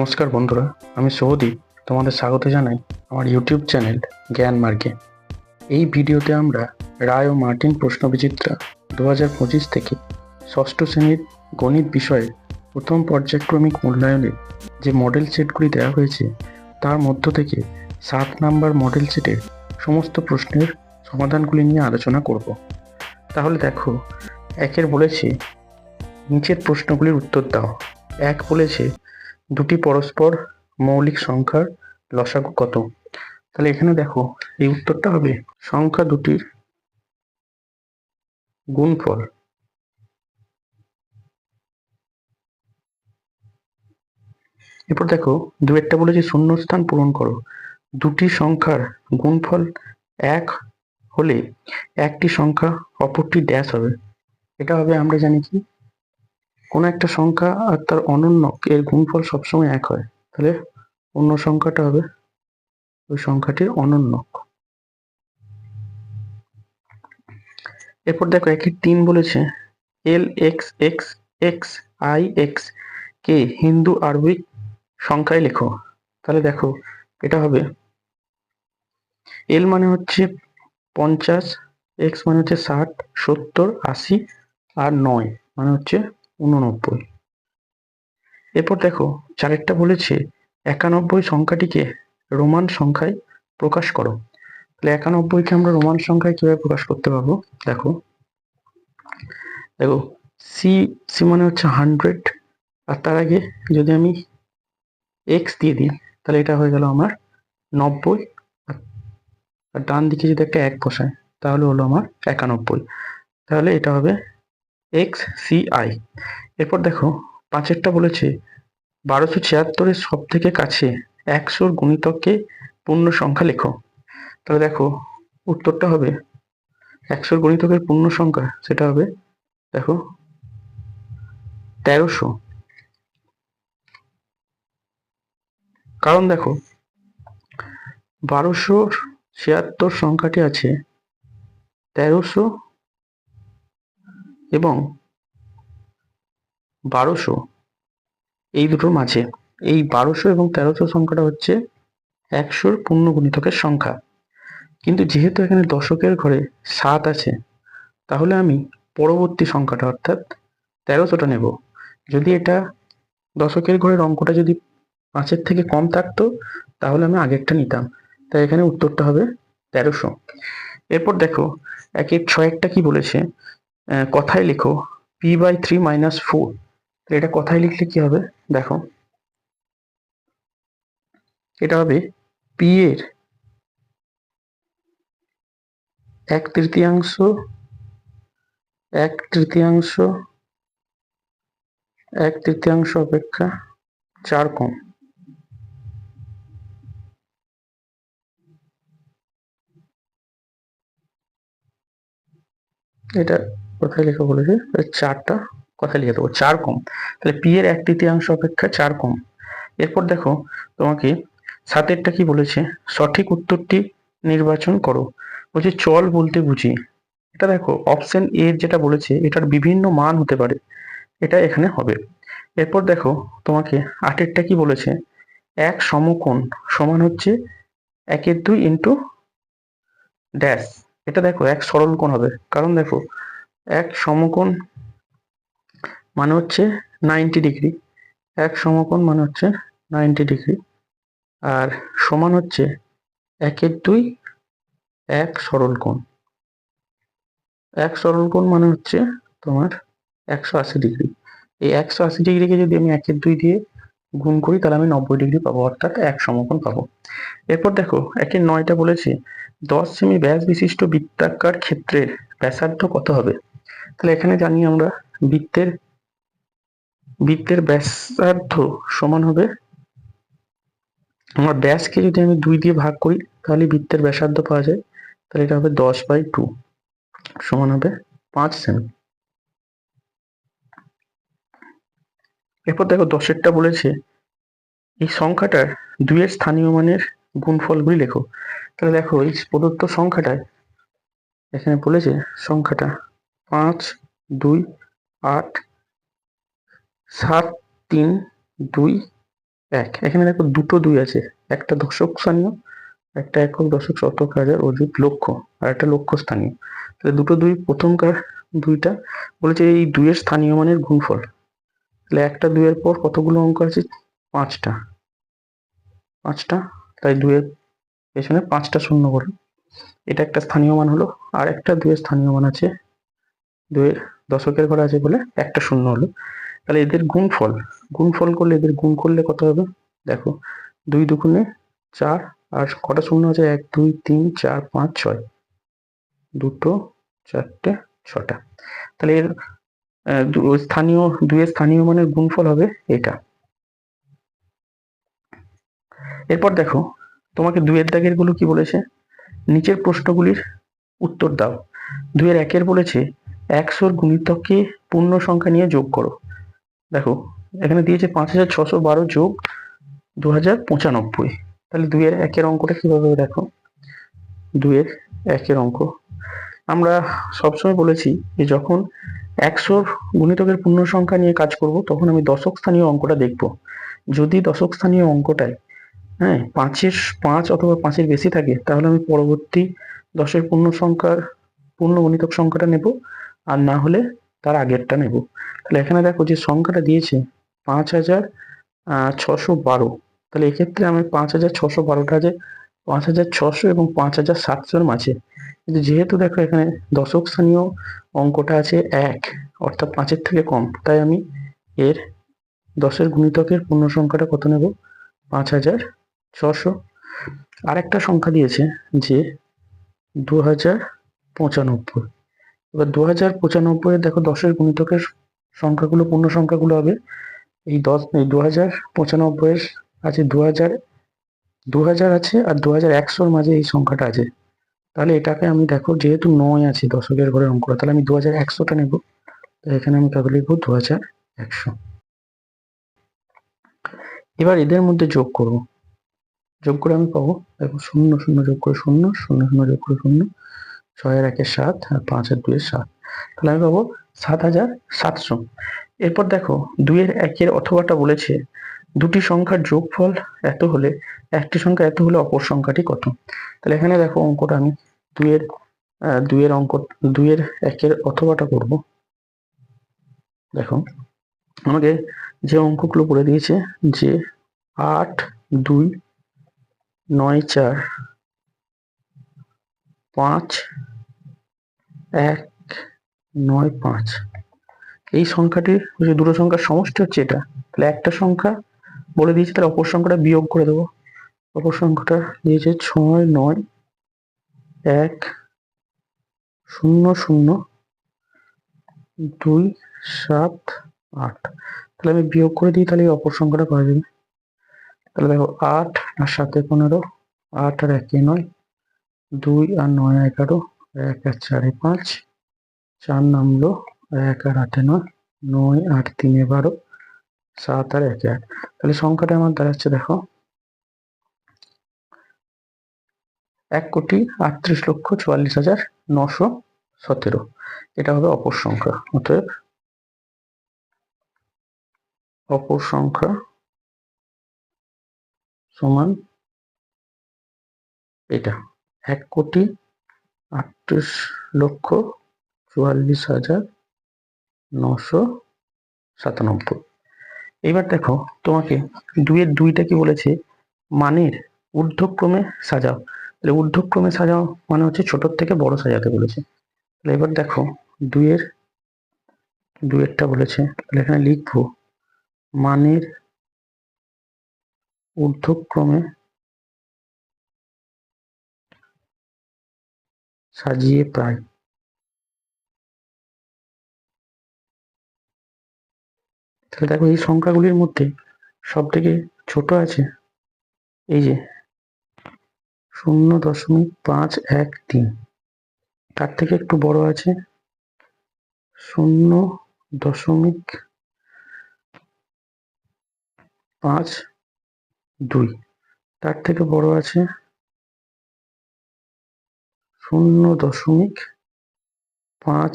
নমস্কার বন্ধুরা, আমি সৌদীপ তোমাদের স্বাগত জানাই আমার ইউটিউব চ্যানেল জ্ঞান মার্গে। এই ভিডিওতে আমরা রায় ও মার্টিন প্রশ্ন বিচিত্রা দু হাজার পঁচিশ থেকে ষষ্ঠ শ্রেণির গণিত বিষয়ে প্রথম পর্যায়ক্রমিক মূল্যায়নে যে মডেল সেটগুলি দেওয়া হয়েছে, তার মধ্য থেকে সাত নাম্বার মডেল সেটের সমস্ত প্রশ্নের সমাধানগুলি নিয়ে আলোচনা করব। তাহলে দেখো, একের বলেছে, নিচের প্রশ্নগুলির উত্তর দাও। এক বলেছে দুটি পরস্পর মৌলিক সংখ্যার লসাগু কত? তাহলে এখানে দেখো, এই উত্তরটা হবে সংখ্যা দুটির গুণফল। এরপর দেখো দু একটা বলেছে শূন্যস্থান পূরণ করো। দুটি সংখ্যার গুণফল এক হলে একটি সংখ্যা অপরটি ড্যাশ হবে। এটা হবে আমরা জানি কি? কোনো একটা সংখ্যা আর তার অনন্য এর গুণফল সবসময় এক হয়। তাহলে অন্য সংখ্যাটা হবে ওই সংখ্যাটির অনন্য। এরপর দেখো একই তিন বলেছে। L X X X I X K Hindu Arabic সংখ্যায় লেখো। তাহলে দেখো এটা হবে এল মানে হচ্ছে পঞ্চাশ এক্স মানে হচ্ছে ষাট, সত্তর, আশি আর নয় মানে হচ্ছে উননব্বই এরপর দেখো চারেরটা বলেছে, একানব্বই সংখ্যাটিকে রোমান সংখ্যায় প্রকাশ করো। তাহলে একানব্বইকে আমরা রোমান সংখ্যায় কীভাবে প্রকাশ করতে পারব? দেখো দেখো সি সি মানে হচ্ছে হান্ড্রেড, আর তার আগে যদি আমি এক্স দিয়ে দিই, তাহলে এটা হয়ে গেল আমার নব্বই, আর- ডান দিকে যদি একটা এক বসায় তাহলে হলো আমার একানব্বই। তাহলে এটা হবে এক্স সি আই এরপর দেখো, পাঁচেরটা বলেছে, বারোশো ছিয়াত্তরের সব থেকে কাছে একশোর গুণিতককে পূর্ণ সংখ্যা লেখো। তাহলে দেখো, উত্তরটা হবে একশোর গুণিতকের পূর্ণ সংখ্যা সেটা হবে, দেখো, তেরোশো। কারণ দেখো, বারোশো ছিয়াত্তর সংখ্যাটি আছে তেরোশো এবং বারোশো। এই দুটোর মাঝে। এই বারোশো এবং তেরোশো সংখ্যাটা হচ্ছে একশোর পূর্ণ গুণিতকের সংখ্যা। কিন্তু যেহেতু এখানে দশকের ঘরে সাত আছে, তাহলে আমি পরবর্তী সংখ্যাটা অর্থাৎ তেরোশোটা নেব। যদি এটা দশকের ঘরের অঙ্কটা যদি পাঁচের থেকে কম থাকতো, তাহলে আমি আগেরটা নিতাম। তাই এখানে উত্তরটা হবে তেরোশো। এরপর দেখো, একের ছয়েরটা কি বলেছে? কথায় লেখো P by three minus four এটা কথায় লিখলে কি হবে? দেখো। এটা হবে পি এর এক তৃতীয়াংশ এক তৃতীয়াংশ এক তৃতীয়াংশ অপেক্ষা চার কম এটা কোথায় লেখা বলেছে চারটা কথায় লিখে দেবো? চার কম। তাহলে পি এর এক তৃতীয়াংশ অপেক্ষা চার কম। এরপর দেখো, তোমাকে সাতেরটা কি বলেছে? সঠিক উত্তরটি নির্বাচন করো। বলছে, চল বলতে বুঝি। এটা দেখো অপশন এ যেটা বলেছে, এটার বিভিন্ন মান হতে পারে। এটা এখানে হবে। এরপর দেখো, তোমাকে আটেরটা কি বলেছে? এক সমকোণ সমান হচ্ছে একের দুই ইন্টু ড্যাশ। এটা দেখো, এক সরল কোণ হবে। কারণ দেখো এক সমকোণ মানে হচ্ছে নাইনটি ডিগ্রি এক সমকোণ মানে হচ্ছে নাইনটি ডিগ্রি আর সমান হচ্ছে একের দুই এক সরল কোণ। এক সরল কোণ মানে হচ্ছে তোমার একশো আশি ডিগ্রি এই একশো আশি ডিগ্রিকে যদি আমি একের দুই দিয়ে গুণ করি, তাহলে আমি নব্বই ডিগ্রি পাবো, অর্থাৎ এক সমকোণ পাবো। এরপর দেখো একের নয়টা বলেছে, দশ সেমি ব্যাস বিশিষ্ট বৃত্তাকার ক্ষেত্রের ব্যাসার্ধ কত হবে? তাহলে এখানে জানি আমরা বৃত্তের বৃত্তের ব্যাসার্ধ সমান হবে। আমার ব্যাসকে যদি আমি দুই দিয়ে ভাগ করি, তাহলে বৃত্তের ব্যাসার্ধ পাওয়া যায়। তাহলে এটা হবে দশ বাই টু সমান হবে পাঁচ সেমি। এরপর দেখো দশেরটা বলেছে, এই সংখ্যাটার দুইয়ের স্থানীয় মানের গুণফলগুলি লেখো। তাহলে দেখো এই প্রদত্ত সংখ্যাটায় এখানে বলেছে, সংখ্যাটা পাঁচ, দুই, আট, সাত, তিন, দুই, এক। এখানে দেখো দুটো দুই আছে। একটা দশক স্থানীয়, একটা একক দশক শতক হাজার অযুত লক্ষ আর একটা লক্ষ্য স্থানীয়। তাহলে দুটো দুই প্রথমকার দুইটা বলেছে এই দুইয়ের স্থানীয় মানের গুণফল। তাহলে একটা দুইয়ের পর কতগুলো অঙ্ক আছে? পাঁচটা। পাঁচটা? তাই দুইয়ের পেছনে পাঁচটা শূন্য করে। এটা একটা স্থানীয় মান হলো। আর একটা দুইয়ের স্থানীয় মান আছে দুইয়ের দশকের ঘরে আছে বলে একটা শূন্য হলো। তাহলে এদের গুণফল গুণফল করলে এদের গুণ করলে কত হবে? দেখো, দুই দুগুণে চার, আর কটা শূন্য আছে? এক, দুই, তিন, চার, পাঁচ, ছয়। দুটো, চারটে, ছটা। তাহলে এর স্থানীয় দুয়ের স্থানীয় মানের গুণফল হবে এটা। এরপর দেখো, তোমাকে দুয়ের দাগেরগুলো কি বলেছে? নিচের প্রশ্নগুলির উত্তর দাও। দুয়ের একের বলেছে একশোর গুণিতককে পূর্ণ সংখ্যা নিয়ে যোগ করো। দেখো, এখানে দিয়েছে পাঁচ হাজার ছশো বারো যোগ দু হাজার পঁচানব্বই। তাহলে দুইয়ের একের অঙ্কটা কীভাবে দেখো? দুইয়ের একের অঙ্ক। আমরা সবসময় বলেছি যে যখন একশোর গুণিতকের পূর্ণ সংখ্যা নিয়ে কাজ করব, তখন আমি দশক স্থানীয় অঙ্কটা দেখব। যদি দশক স্থানীয় অঙ্কটায় হ্যাঁ পাঁচের পাঁচ অথবা পাঁচের বেশি থাকে, তাহলে আমি পরবর্তী দশের পূর্ণ সংখ্যার পূর্ণ গণিতক সংখ্যাটা নেব। আর না হলে তার আগেরটা নেব। তাহলে এখানে দেখো যে সংখ্যাটা দিয়েছে পাঁচ হাজার ছশো বারো। তাহলে এক্ষেত্রে আমি পাঁচ হাজার ছশো বারোটা যে পাঁচ হাজার ছশো এবং পাঁচ হাজার সাতশোর মাঝে। কিন্তু যেহেতু দেখো এখানে দশক স্থানীয় অঙ্কটা আছে এক, অর্থাৎ পাঁচের থেকে কম, তাই আমি এর দশের গুণিতকের পূর্ণ সংখ্যাটা কত নেব? পাঁচ হাজার ছশো। আরেকটা সংখ্যা দিয়েছে যে দু হাজার পঁচানব্বই। এবার দু হাজার পঁচানব্বই দেখো দশের গুণিতকের সংখ্যাগুলো, পূর্ণ সংখ্যাগুলো হবে। এই দশ, এই দু হাজার পঁচানব্বইয়ের আছে দু হাজার দু হাজার আছে আর দু হাজার একশোর মাঝে এই সংখ্যাটা আছে। তাহলে এটাকে আমি দেখো, যেহেতু নয় আছে দশকের ঘরে অঙ্কটা, তাহলে আমি দু হাজার একশোটা নেব। তাই এখানে আমি কত লিখব দু হাজার একশো। এবার এদের মধ্যে যোগ করব। যোগ করে আমি পাবো, দেখো শূন্য শূন্য যোগ করে শূন্য শূন্য শূন্য যোগ করে শূন্য। ছয়ের একের সাত আর পাঁচের দুইয়ের সাত। তাহলে আমি পাবো সাত হাজার সাতশো। এরপর দেখো, দুইয়ের একের অথবাটা বলেছে, দুটি সংখ্যার যোগফল এত হলে, একটি সংখ্যা এত হলে অপর সংখ্যাটি কত? তাহলে এখানে দেখো অঙ্কটা আমি দুইয়ের দুইয়ের অঙ্ক, দুইয়ের একের অথবাটা করব। দেখো, আমাকে যে অঙ্কগুলো বলে দিয়েছে, যে আট, দুই, নয়, চার, পাঁচ এক, নয়, পাঁচ। এই সংখ্যাটি যে দুটো সংখ্যার সমষ্টি হচ্ছে এটা, তাহলে একটা সংখ্যা বলে দিয়েছে, তাহলে অপর সংখ্যাটা বিয়োগ করে দেবো। অপর সংখ্যাটা দিয়েছে ছয়, নয়, এক, শূন্য শূন্য, দুই, সাত, আট। তাহলে আমি বিয়োগ করে দিই, তাহলে অপর সংখ্যাটা পাওয়া যাবে। তাহলে দেখো, আট আর সাতে পনেরো, আট আর একে নয়, দুই আর নয় এগারো এক আর চারে পাঁচ, চার নামলো, এক আর আটে নয় নয় আট তিনে বারো, সাত আর একে আট। তাহলে সংখ্যাটা আমার দাঁড়াচ্ছে, দেখো। এক কোটি আটত্রিশ লক্ষ চুয়াল্লিশ হাজার নশো সতেরো। এটা হবে অপর সংখ্যা, অতএব অপর সংখ্যা সমান এটা। এক কোটি আটত্রিশ লক্ষ চুয়াল্লিশ হাজার নশো সাতানব্বই। এবার দেখো, তোমাকে দুইয়ের দুইটা কি বলেছে? মানের ঊর্ধ্বক্রমে সাজাও। তাহলে ঊর্ধ্বক্রমে সাজাও মানে হচ্ছে ছোট থেকে বড় সাজাতে বলেছে। তাহলে এবার দেখো, দুইয়ের, দুইয়েরটা বলেছে। তাহলে এখানে লিখব, মানের ঊর্ধ্বক্রমে সাজিয়ে প্রায়। তাহলে দেখো এই সংখ্যাগুলির মধ্যে সব থেকে ছোট আছে এই যে শূন্য দশমিক পাঁচ এক তিন। তার থেকে একটু বড় আছে শূন্য দশমিক পাঁচ দুই। তার থেকে বড় আছে শূন্য দশমিক পাঁচ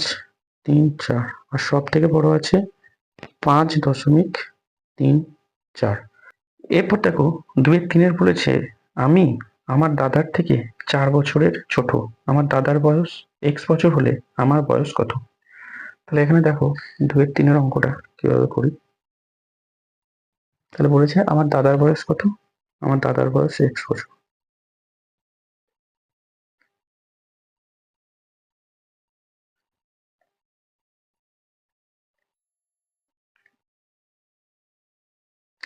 তিন চার। আর সব থেকে বড় আছে পাঁচ দশমিক তিন চার। এরপর দেখো, দুয়ের তিনের বলেছে, আমি আমার দাদার থেকে চার বছরের ছোট। আমার দাদার বয়স এক্স বছর হলে আমার বয়স কত? তাহলে এখানে দেখো, দুয়ের তিনের অঙ্কটা কীভাবে করি? তাহলে বলেছে, আমার দাদার বয়স কত? আমার দাদার বয়স এক্স বছর।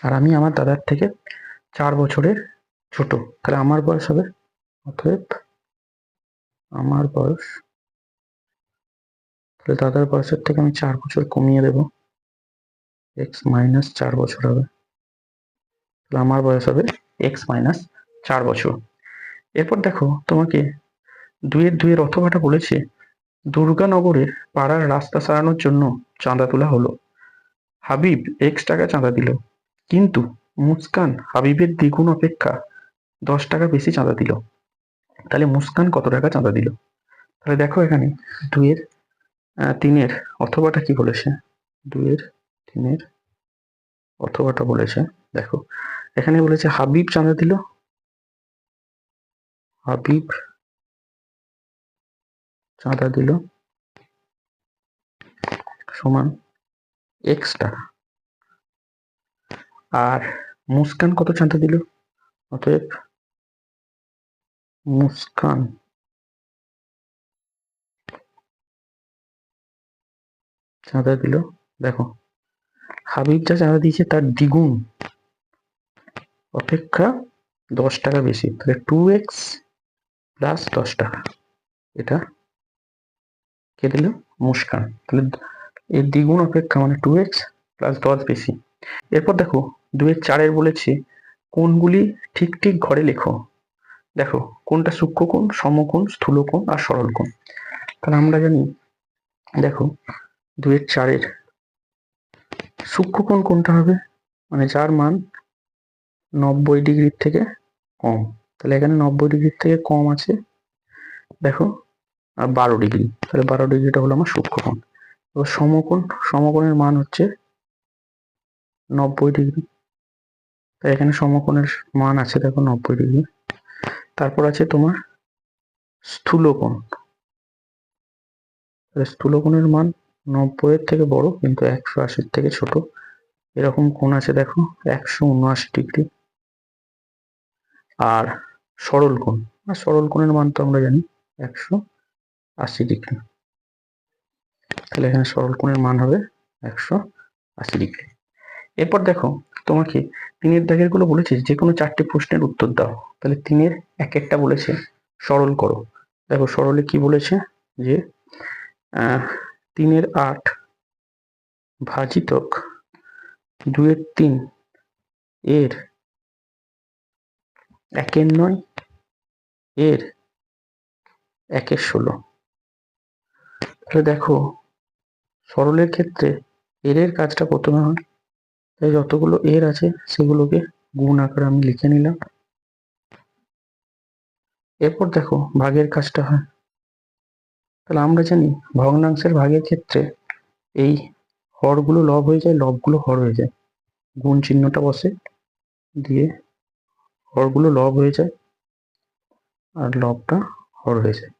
আর আমি আমার দাদার থেকে চার বছরের ছোট। তাহলে আমার বয়স হবে অতএব আমার বয়স, তাহলে দাদার বয়সের থেকে আমি চার বছর কমিয়ে দেব। এক্স মাইনাস চার বছর হবে। তাহলে আমার বয়স হবে এক্স মাইনাস চার বছর। এরপর দেখো তোমাকে দুয়ের দুয়ের অথবাটা বলেছে দুর্গানগরের পাড়ার রাস্তা সারানোর জন্য চাঁদা তোলা হলো। হাবিব এক্স টাকা চাঁদা দিল। কিন্তু মুস্কান হাবিবের দ্বিগুণ অপেক্ষা দশ টাকা বেশি চাঁদা দিল। তাহলে মুস্কান কত টাকা চাঁদা দিল? তাহলে দেখো এখানে দুয়ের তিনের অথবাটা কি বলেছে? দুয়ের তিনের অথবাটা বলেছে। দেখো, এখানে বলেছে হাবিব চাঁদা দিল। হাবিব চাঁদা দিল সমান এক্স টাকা। আর মুস্কান কত চাঁদা দিল? অতএব মুস্কান। চাঁদা দিল, দেখো। হাবিব যা চাঁদা দিয়েছে তার দ্বিগুণ। অপেক্ষা দশ টাকা বেশি। তাহলে টু এক্স প্লাস দশ টাকা। এটা কে দিল? মুস্কান। তাহলে এর দ্বিগুণ অপেক্ষা মানে টু এক্স প্লাস দশ বেশি। এরপর দেখো, দুয়ের চারের বলেছে কোনগুলি ঠিক ঠিক ঘরে লেখো। দেখো কোনটা সূক্ষ্মকোণ সমকোণ, স্থূলকোণ আর সরলকোণ তাহলে আমরা জানি, দেখো, দুয়ের চারের সূক্ষ্মকোণ কোনটা হবে মানে যার মান নব্বই ডিগ্রির থেকে কম। তাহলে এখানে নব্বই ডিগ্রির থেকে কম আছে, দেখো, আর বারো ডিগ্রি। তাহলে বারো ডিগ্রিটা হলো আমার সূক্ষ্মকোণ। এবার সমকোণ, সমকোণের মান হচ্ছে নব্বই ডিগ্রি। তাই এখানে সমকোণের মান আছে, দেখো নব্বই ডিগ্রি। তারপর আছে তোমার স্থূলকোণ। স্থূলকোণের মান নব্বই এর থেকে বড়, কিন্তু একশো আশির থেকে ছোট। এরকম কোণ আছে, দেখো, একশো উনআশি ডিগ্রি। আর সরল কোণ, আর সরল কোণের মান তো আমরা জানি একশো আশি ডিগ্রি। তাহলে এখানে সরল কোণের মান হবে একশো আশি ডিগ্রি। এরপর দেখো, তোমাকে তিনের দাগেরগুলো বলেছে যে কোনো চারটি প্রশ্নের উত্তর দাও। তাহলে তিনের এক একটা বলেছে, সরল করো। দেখো, সরলে কি বলেছে? যে তিনের আট ভাজিতক দুয়ের তিন এর একের নয়, এর একের ষোলো। তাহলে দেখো, সরলের ক্ষেত্রে এর এর কাজটা প্রথমে হয়? তাই যতগুলো এর আছে, সেগুলোকে গুণ আকারে আমি লিখে নিলাম। এরপর দেখো ভাগের কাজটা হয়। তাহলে আমরা জানি ভগ্নাংশের ভাগের ক্ষেত্রে এই হরগুলো লব হয়ে যায়, লবগুলো হর হয়ে যায়। গুণ চিহ্নটা বসে, দিয়ে হরগুলো লব হয়ে যায় আর লবটা হর হয়ে যায়।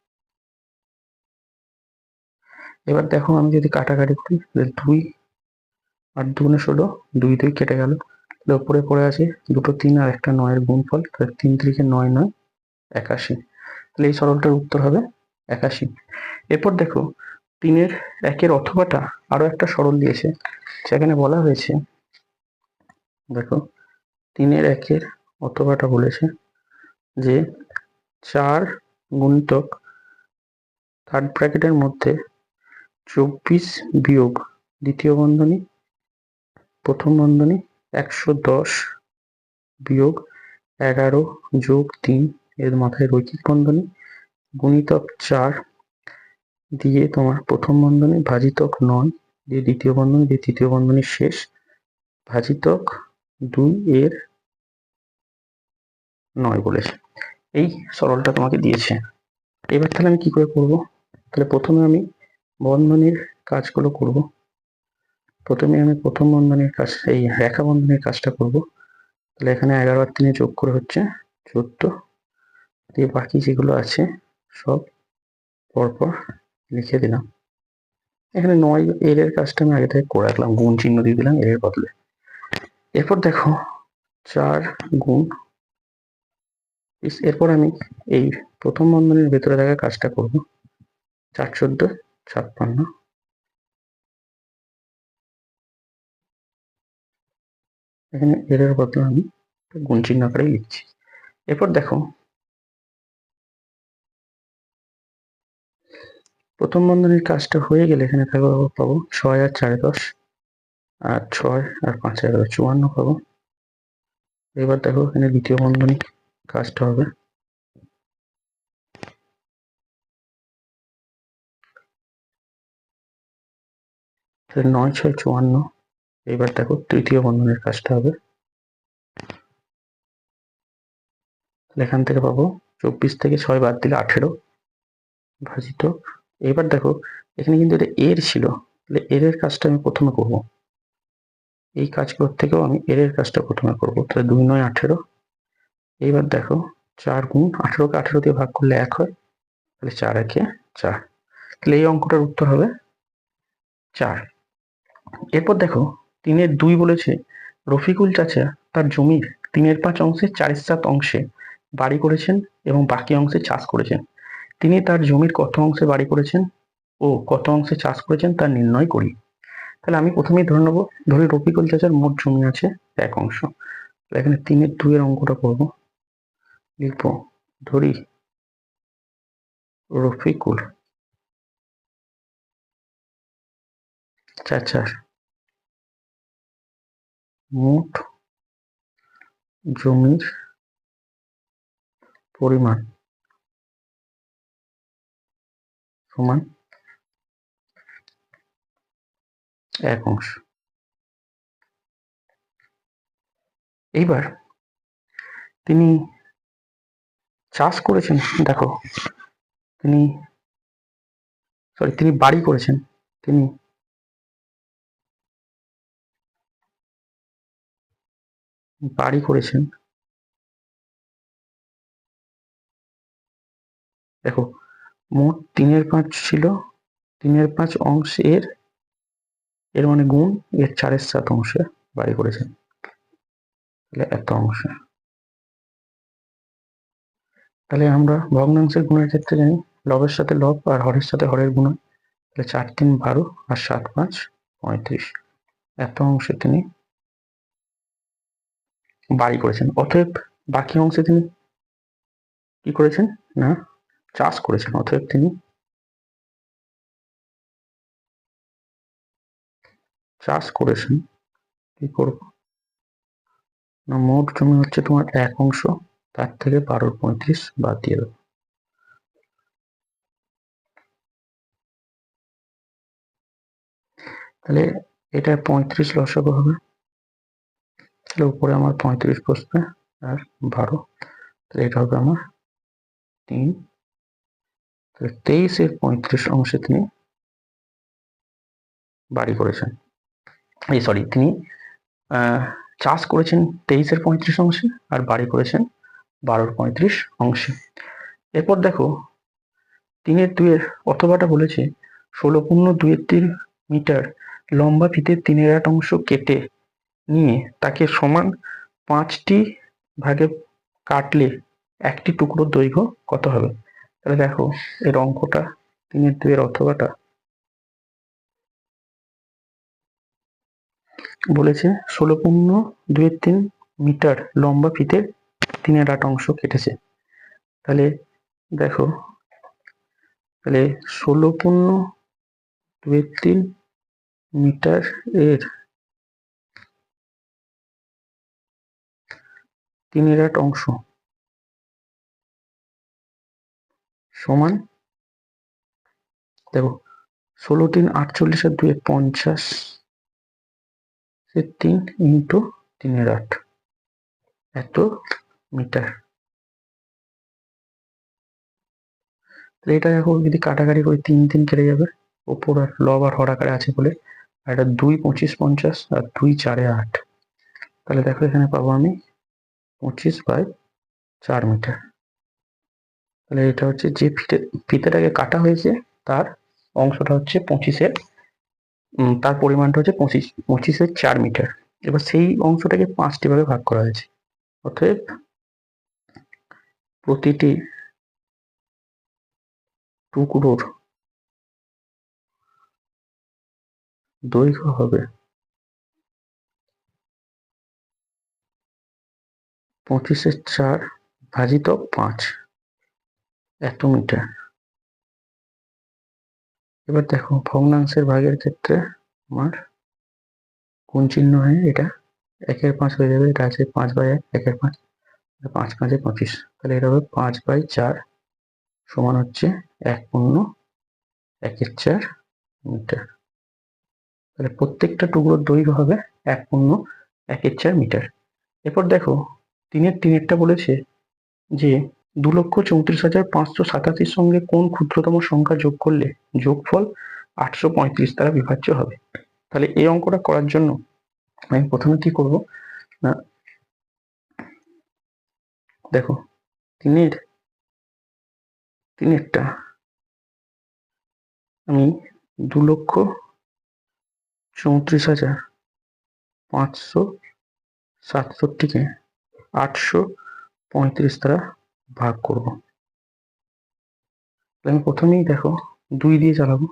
এবার দেখো আমি যদি কাটাকাটি করি, তাহলে দুই আর দুগুণে ষোলো, দুই দুই কেটে গেল। তাহলে উপরে পড়ে আছে দুটো তিন আর একটা নয়ের গুণফল, তাহলে তিন তিরিকে নয় নয়, একাশি। তাহলে এই সরলটার উত্তর হবে একাশি। এরপর দেখো, তিনের একের অথবাটা আরও একটা সরল দিয়েছে। সেখানে বলা হয়েছে, দেখো, তিনের একের অথবাটা বলেছে যে চার গুণিতক থার্ড ব্র্যাকেটের মধ্যে চব্বিশ বিয়োগ দ্বিতীয় বন্ধনী প্রথম বন্ধনী একশো দশ বিয়োগ এগারো যোগ তিন এর মাথায় রৈখিক বন্ধনী, গুণিতক চার দিয়ে তোমার প্রথম বন্ধনী ভাজিতক নয়, দিয়ে দ্বিতীয় বন্ধনী, দিয়ে তৃতীয় বন্ধনীর শেষ। ভাজিতক দুই এর নয় বলেছে এই সরলটা তোমাকে দিয়েছে। এবার তাহলে আমি কি করে করব? তাহলে প্রথমে আমি বন্ধনীর কাজগুলো করব। প্রথমে আমি প্রথম বন্ধনীর কাজ, এই রেখা বন্ধনীর কাজটা করব। তাহলে এখানে এগারো আর তিনে যোগ করে হচ্ছে চোদ্দ। দিয়ে বাকি যেগুলো আছে, সব পরপর লিখে দিলাম। এখানে নয়, এর এর কাজটা আমি আগে থেকে করে রাখলাম, গুণ চিহ্ন দিয়ে দিলাম, এর বদলে। এরপর দেখো, চার গুণ এরপর আমি এই প্রথম বন্ধনীর ভেতরে থাকা কাজটা করব। চার চোদ্দ, ছাপ্পান্ন। এখানে এর এর বদলে আমি গুণ চিহ্ন আকারে লিখছি। এরপর দেখো, প্রথম বন্ধনীর কাজটা হয়ে গেলে এখানে থাকবে পাবো? ছয় আর চারে দশ, আর ছয় আর পাঁচ এগারো চুয়ান্ন পাবো। এবার দেখো, এখানে দ্বিতীয় বন্ধনী কাজটা হবে। নয়, ছয়, চুয়ান্ন এবার দেখো তৃতীয় বন্ধনের কাজটা হবে। এখান থেকে পাবো চব্বিশ থেকে ছয় বাদ দিলে আঠেরো ভাজিত। এবার দেখো এখানে কিন্তু এটা এর ছিল। তাহলে এর এর কাজটা আমি প্রথমে করব। এই কাজগুলোর থেকেও আমি এর এর কাজটা প্রথমে করব। তাহলে দুই, নয়, আঠেরো। এইবার দেখো চার গুণ আঠেরোকে আঠেরো দিয়ে ভাগ করলে এক হয়। তাহলে চার একে চার। তাহলে এই অঙ্কটার উত্তর হবে চার। এরপর দেখো তিনের দুই বলেছে, রফিকুল চাচা তার জমির তিনের পাঁচ অংশে চারের সাত অংশে বাড়ি করেছেন এবং বাকি অংশে চাষ করেছেন। তিনি তার জমির কত অংশে বাড়ি করেছেন ও কত অংশে চাষ করেছেন তা নির্ণয় করি। তাহলে আমি প্রথমেই ধরে নেব, ধরি রফিকুল চাচার মোট জমি আছে এক অংশ। এখানে তিনের দুইয়ের অঙ্কটা করব। লিখব, ধরি রফিকুল চাচার মোট জমির পরিমাণ সমান এক অংশ। এইবার তিনি চাষ করেছেন, দেখো, তিনি সরি তিনি বাড়ি করেছেন, তিনি বাড়ি করেছেন। দেখো, মোট তিনের পাঁচ ছিল, তিনের পাঁচ অংশ এর এর মানে গুণ, এর চারের সাত অংশে বাড়ি করেছেন। তাহলে এত অংশে। তাহলে আমরা ভগ্নাংশের গুণের ক্ষেত্রে জানি, লবের সাথে লব আর হরের সাথে হরের গুণ তাহলে চার তিন বারো আর সাত পাঁচ পঁয়ত্রিশ। এত অংশে তিনি বাড়ি করেছেন। অতএব বাকি অংশে তিনি কি করেছেন? না, চাষ করেছেন। অতএব তিনি চাষ করেছেন। কি করব? না, মোট জমি হচ্ছে তোমার এক অংশ। তার থেকে বারোর পঁয়ত্রিশ বাদ দিয়ে দেবো তাহলে এটা পঁয়ত্রিশ লসাগু হবে। তাহলে উপরে আমার পঁয়ত্রিশ বসবে আর বারো। তাহলে এটা হবে আমার তিন। তাহলে তেইশের পঁয়ত্রিশ অংশে তিনি বাড়ি করেছেন। এই সরি তিনি চাষ করেছেন তেইশের পঁয়ত্রিশ অংশে আর বাড়ি করেছেন বারোর পঁয়ত্রিশ অংশে। এরপর দেখো, তিনের দুয়ের অথবাটা বলেছে, ষোলো পূর্ণ দুইয়ের তিন মিটার লম্বা ফিতের তিনের আট অংশ কেটে নিয়ে তাকে সমান পাঁচটি ভাগে কাটলে একটি টুকরো দৈর্ঘ্য কত হবে? তাহলে দেখো, এর অঙ্কটা, তিনের দুইয়ের অথবাটা বলেছে, ষোলো পূর্ণ দুইয়ের তিন মিটার লম্বা ফিতের তিনের আট অংশ কেটেছে। তাহলে দেখো, তাহলে ষোলো পূর্ণ দুইয়ের তিন মিটার এর তিনের আট অংশ। সমান? দেখো, ষোলো তিন আটচল্লিশ আর দুই পঞ্চাশ তিন ইন্টু তিনের আট। এত মিটার। তাহলে এটা দেখো, যদি কাটাকাটি করে তিন তিন কেটে যাবে, ওপর আর লব আর হর আকারে আছে বলে, আর এটা দুই পঁচিশ পঞ্চাশ আর দুই চারে আট। তাহলে দেখো এখানে পাবো আমি পঁচিশ বাই চার মিটার। তাহলে এটা হচ্ছে যে ফিতে, ফিতেটাকে কাটা হয়েছে, তার অংশটা হচ্ছে পঁচিশের তার পরিমাণটা হচ্ছে পঁচিশ, পঁচিশের চার মিটার। এবার সেই অংশটাকে পাঁচটি ভাগে ভাগ করা হয়েছে। অতএব প্রতিটি টুকরোর দৈর্ঘ্য হবে পঁচিশের চার ভাজিত পাঁচ। এত মিটার। এবার দেখো, ভগ্নাংশের ভাগের ক্ষেত্রে আমার কোন চিহ্ন হয় এটা একের পাঁচ হয়ে যাবে। এটা আছে পাঁচ বাই এক, একের পাঁচ পাঁচ পাঁচে পঁচিশ। তাহলে এটা হবে পাঁচ বাই চার সমান হচ্ছে এক পূর্ণ একের চার মিটার। তাহলে প্রত্যেকটা টুকরোর দৈর্ঘ্য হবে এক পূর্ণ একের চার মিটার। এরপর দেখো তিনের তিনেরটা বলেছে যে, দু লক্ষ চৌত্রিশ হাজার পাঁচশো সাতাশির সঙ্গে কোন ক্ষুদ্রতম সংখ্যা যোগ করলে যোগফল আটশো পঁয়ত্রিশ দ্বারা বিভাজ্য হবে? তাহলে এই অঙ্কটা করার জন্য আমি প্রথমে কি করব? না, দেখো, তিনের, তিনেরটা আমি দু লক্ষ চৌত্রিশ হাজার পাঁচশো সাতষট্টিকে আটশো পঁয়ত্রিশ দ্বারা ভাগ করব। আমি প্রথমেই দেখো দুই দিয়ে চালাবো,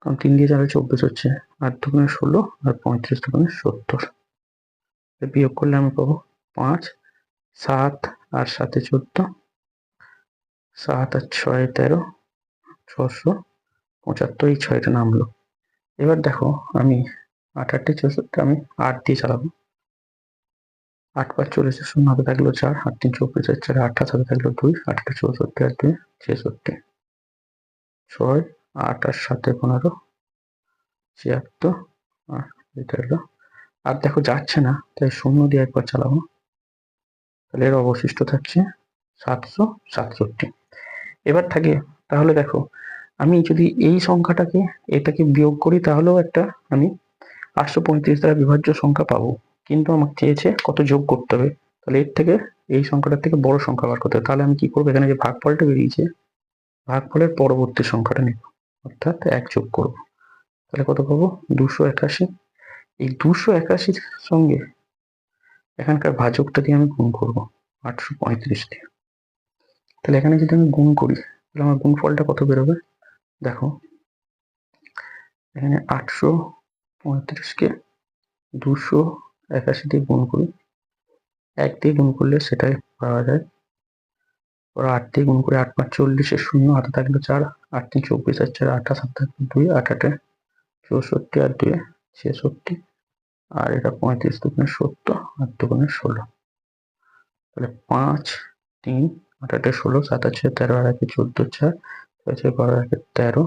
কারণ তিন দিয়ে চালালে চব্বিশ হচ্ছে আট দুগুণে ষোলো আর পঁয়ত্রিশ দুগুণে সত্তর। বিয়োগ করলে আমি পাবো পাঁচ, সাত আর সাতে চোদ্দ, সাত আর ছয় তেরো, ছশো পঁচাত্তর, এই ছয়টা নামলো। এবার দেখো আমি আটটি চৌষট্টি, আমি আট দিয়ে চালাবো। আট পাঁচ চল্লিশের শূন্য হাতে থাকল চার, আট তিন চব্বিশ আর চার আঠাশ হাতে থাকল দুই আটটা চৌষট্টি আর দুই ছেষট্টি, ছয়, আট আর সাতে পনেরো, ছিয়াত্তর আর দেখো যাচ্ছে না, তাই শূন্য দিয়ে একবার চালাবো। তাহলে এর অবশিষ্ট থাকছে সাতশো সাতষট্টি। এবার থাকে, তাহলে দেখো, আমি যদি এই সংখ্যাটাকে এটাকে বিয়োগ করি, তাহলেও একটা আমি আটশো পঁয়ত্রিশ দ্বারা বিভাজ্য সংখ্যা পাবো। কিন্তু আমাকে চেয়েছে কত যোগ করতে হবে। তাহলে এর থেকে, এই সংখ্যাটার থেকে বড় সংখ্যা বার করতে হবে। তাহলে আমি কি করব? এখানে যে ভাগফলটা বেরিয়েছে, ভাগফলের পরবর্তী সংখ্যাটা নেব। অর্থাৎ এক যোগ করব। তাহলে কত পাবো? দুশো একাশি। এই দুশো একাশির সঙ্গে এখানকার ভাজকটা দিয়ে আমি গুণ করব, আটশো পঁয়ত্রিশ দিয়ে। তাহলে এখানে যদি আমি গুণ করি, তাহলে আমার গুণফলটা কত বেরোবে? দেখো, এখানে আটশো পঁয়ত্রিশকে দুশো একাশি দিয়ে গুণ করি। এক দিয়ে গুণ করলে সেটাই পাওয়া যায়। ওরা আট দিয়ে গুণ করে, আট পাঁচ চল্লিশের শূন্য হাতে থাকল চার, আট তিন চব্বিশ আর চার আঠাশ হাতে থাকল দুই আট আটে চৌষট্টি আর দুই ছেষট্টি। আর এটা পঁয়ত্রিশ দুগুণে সত্তর আর দুগুণে ষোলো। তাহলে পাঁচ, তিন আট আটে ষোলো, সাত আছে তেরো আর একে চোদ্দ, চার, ছয় ছয়, বারো, একে তেরো।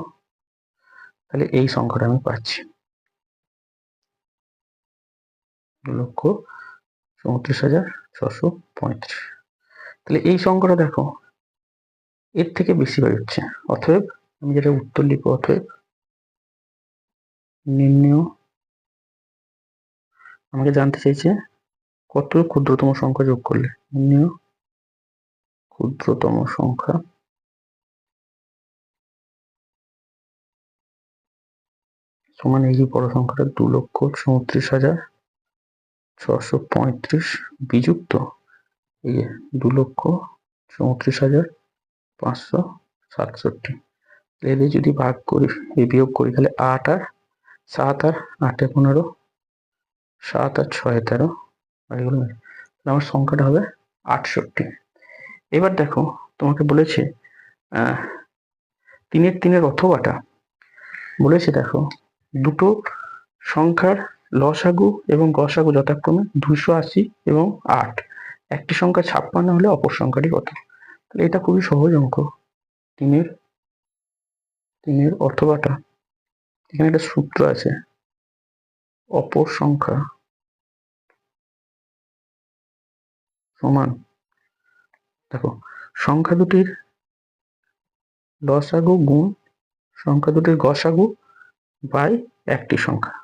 তাহলে এই সংখ্যাটা আমি পাচ্ছি। লক্ষ চৌত্রিশ হাজার ছশো পঁয়ত্রিশ। তাহলে এই সংখ্যাটা দেখো, এর থেকে বেশি বেরোচ্ছে অতএব আমি যেটা উত্তর লিখব, অতএব নির্ণয় আমাকে জানতে চাইছে কত ক্ষুদ্রতম সংখ্যা যোগ করলে? নির্ণয় ক্ষুদ্রতম সংখ্যা সমান এই যে বড় সংখ্যাটা, দু লক্ষ চৌত্রিশ হাজার ছশো পঁয়ত্রিশ বিযুক্ত। এই যে দু লক্ষ চৌত্রিশ হাজার পাঁচশো সাতষট্টি। এদের যদি ভাগ করি বিয়োগ করি, তাহলে আট আর সাত আর আটে পনেরো, সাত আর ছয় তেরো, আর এগুলো আমার সংখ্যাটা হবে আটষট্টি। এবার দেখো, তোমাকে বলেছে তিনের তিনের অথবাটা বলেছে দেখো, দুটো সংখ্যার লসাগু এবং গসাগু যথাক্রমে দুশো আশি এবং আট। একটি সংখ্যা ছাপ্পান্ন হলে অপর সংখ্যাটি কত? তাহলে এটা খুবই সহজ অঙ্ক। তিনের তিনের অথবাটা এখানে একটা সূত্র আছে। অপর সংখ্যা সমান। দেখো, সংখ্যা দুটির লসাগু গুণ সংখ্যা দুটির গসাগু বাই একটি সংখ্যা।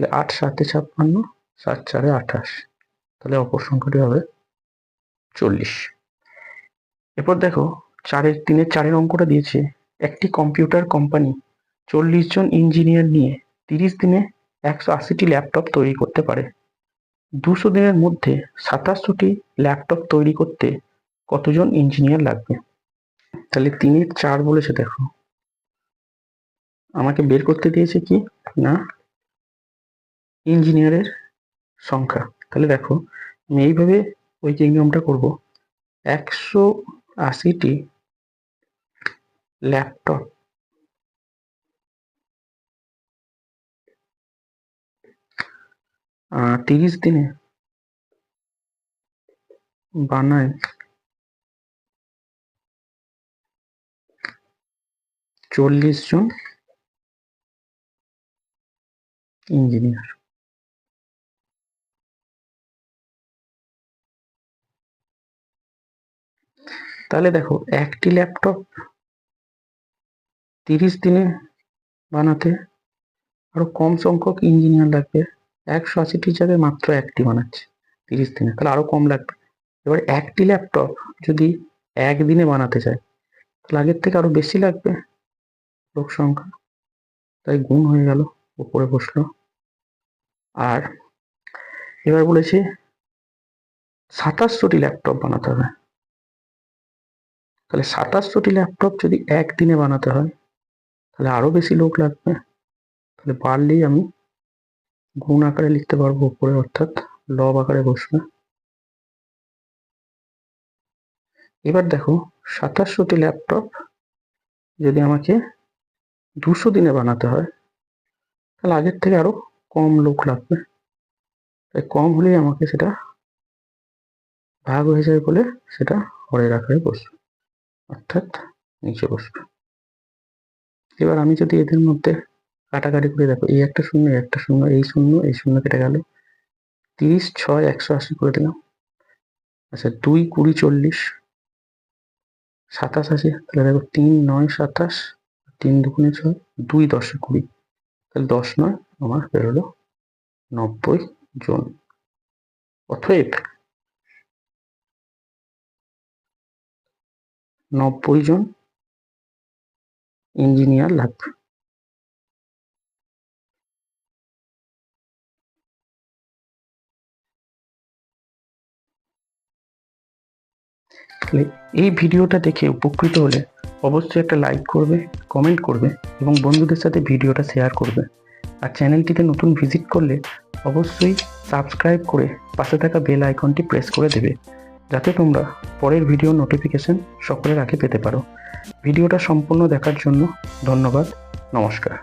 তাহলে আট সাতে ছাপ্পান্ন, সাত চারে আঠাশ। তাহলে অপর সংখ্যাটি হবে চল্লিশ। এরপর দেখো, চারের তিনের চারের অঙ্কটা দিয়েছে। একটি কম্পিউটার কোম্পানি চল্লিশ জন ইঞ্জিনিয়ার নিয়ে তিরিশ দিনে একশো আশিটি ল্যাপটপ তৈরি করতে পারে। দুশো দিনের মধ্যে সাতাশশোটি ল্যাপটপ তৈরি করতে কতজন ইঞ্জিনিয়ার লাগবে? তাহলে তিনের চার বলেছে দেখো। আমাকে বের করতে দিয়েছে কি? না ইঞ্জিনিয়ারের সংখ্যা। তাহলে দেখো, আমি এইভাবে ওই যে নিয়মটা করব। একশো আশিটি ল্যাপটপ তিরিশ দিনে বানায় চল্লিশ জন ইঞ্জিনিয়ার তাহলে দেখো, একটি ল্যাপটপ তিরিশ দিনে বানাতে আরও কম সংখ্যক ইঞ্জিনিয়ার লাগবে। একশো আশিটির জায়গায় মাত্র একটি বানাচ্ছে তিরিশ দিনে, তাহলে আরও কম লাগবে। এবার একটি ল্যাপটপ যদি একদিনে বানাতে চায়, তাহলে আগের থেকে আরও বেশি লাগবে লোক সংখ্যা। তাই গুণ হয়ে গেল, উপরে বসল। আর এবার বলেছে সাতাশশোটি ল্যাপটপ বানাতে হবে। তাহলে সাতাশশোটি ল্যাপটপ যদি একদিনে বানাতে হয়, তাহলে আরও বেশি লোক লাগবে। তাহলে পারলেই আমি গুণ আকারে লিখতে পারব উপরে, অর্থাৎ লব আকারে বসবে। এবার দেখো সাতাশশোটি ল্যাপটপ যদি আমাকে দুশো দিনে বানাতে হয়, তাহলে আগের থেকে আরও কম লোক লাগবে। তাই কম হলেই আমাকে সেটা ভাগ হয়ে যায় বলে সেটা হরের আকারে বসবে। অর্থাৎ নিচে বসবে এবার আমি যদি এদের মধ্যে কাটাকাটি করে, দেখো এই একটা শূন্য একটা শূন্য, এই শূন্য এই শূন্য কেটে গেল। তিরিশ, ছয়, একশো আশি করে দিলাম। আচ্ছা দুই, কুড়ি, চল্লিশ, সাতাশ আছে তাহলে দেখো তিন, নয়, সাতাশ, তিন, দুগুণে ছয়, দুই, দশে, কুড়ি। তাহলে দশ নয়, আমার বেরোলো নব্বই জন। অতএব নব্বই জন ইঞ্জিনিয়ার লাগবে। এই ভিডিওটা দেখে উপকৃত হলে অবশ্যই একটা লাইক করবে কমেন্ট করবে এবং বন্ধুদের সাথে ভিডিওটা শেয়ার করবে। আর চ্যানেলটিতে নতুন ভিজিট করলে অবশ্যই সাবস্ক্রাইব করে পাশে থাকা বেল আইকনটি প্রেস করে দেবে। যাতে তোমরা পরের ভিডিও নোটিফিকেশন সকলের আগে পেতে পারো। ভিডিওটা সম্পূর্ণ দেখার জন্য ধন্যবাদ, নমস্কার।